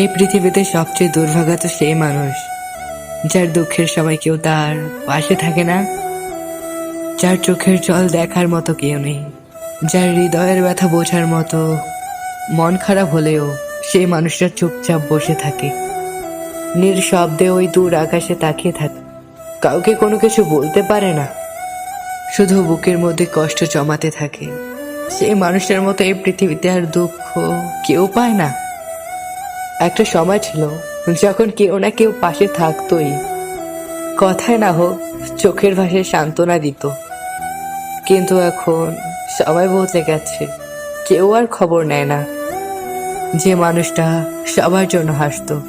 এই পৃথিবীতে সবচেয়ে দুর্ভাগা তো সেই মানুষ, যার দুঃখের সময় কেউ তার পাশে থাকে না, যার চোখের জল দেখার মতো কেউ নেই, যার হৃদয়ের ব্যথা বোঝার মতো মন খারাপ হলেও সেই মানুষটা চুপচাপ বসে থাকে। নিঃশব্দে ওই দূর আকাশে তাকিয়ে থাকে। কাউকে কোনো কিছু বলতে পারে না, শুধু বুকের মধ্যে কষ্ট জমাতে থাকে। সেই মানুষটার মতো এই পৃথিবীতে আর দুঃখ কেউ পায় না। একটা সময় ছিল যখন কেউ না কেউ পাশে থাকতোই। কথায় না হোক, চোখের ভাষায় সান্ত্বনা দিত। কিন্তু এখন সবাই বলতে গেছে, কেউ আর খবর নেয় না। যে মানুষটা সবার জন্য হাসতো,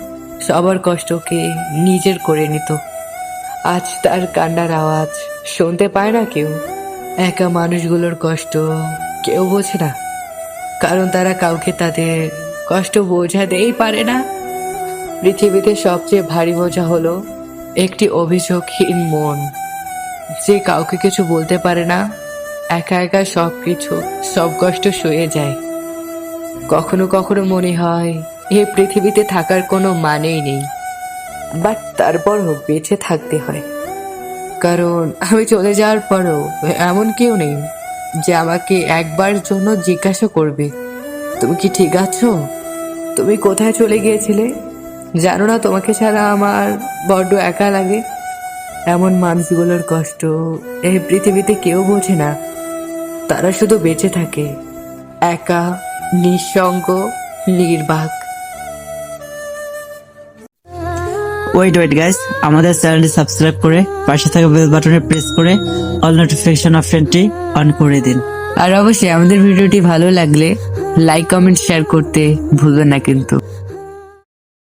সবার কষ্টকে নিজের করে নিত। আজ তার কান্নার আওয়াজ শুনতে পায় না কেউ। একা মানুষগুলোর কষ্ট কেউ বোঝে না। কারণ তারা কাউকে তাদের কষ্ট বোঝাতেই পারে না। পৃথিবীতে সবচেয়ে ভারী বোঝা হলো একটি অভিযোগহীন মন। যে কাউকে কিছু বলতে পারে না, একা একা সব কিছু সব কষ্ট সয়ে যায়। কখনো কখনো মনে হয় এই পৃথিবীতে থাকার কোনো মানেই নেই। বাট তারপরও বেঁচে থাকতে হয়। কারণ আমি চলে যাওয়ার পরও এমন কেউ নেই। যে আমাকে একবার জন্য জিজ্ঞাসা করবে। তুমি কি ঠিক আছো? তুমি কোথায় চলে গিয়েছিলে? জানো না তোমাকে ছাড়া আমার বড্ড একা লাগে। এমন মানুষগুলোর কষ্ট এই পৃথিবীতে কেউ বোঝে না। তারা শুধু বেঁচে থাকে, একা, নিঃসঙ্গ, নির্বাক। ওয়েট ওয়েট গাইস আমাদের চ্যানেলটি সাবস্ক্রাইব করে পাশে থাকা বেল বাটনে প্রেস করে অল নোটিফিকেশন অপশনটি অন করে দিন। আর অবশ্যই আমাদের ভিডিওটি ভালো লাগলে লাইক কমেন্ট শেয়ার করতে ভুলবেন না কিন্তু।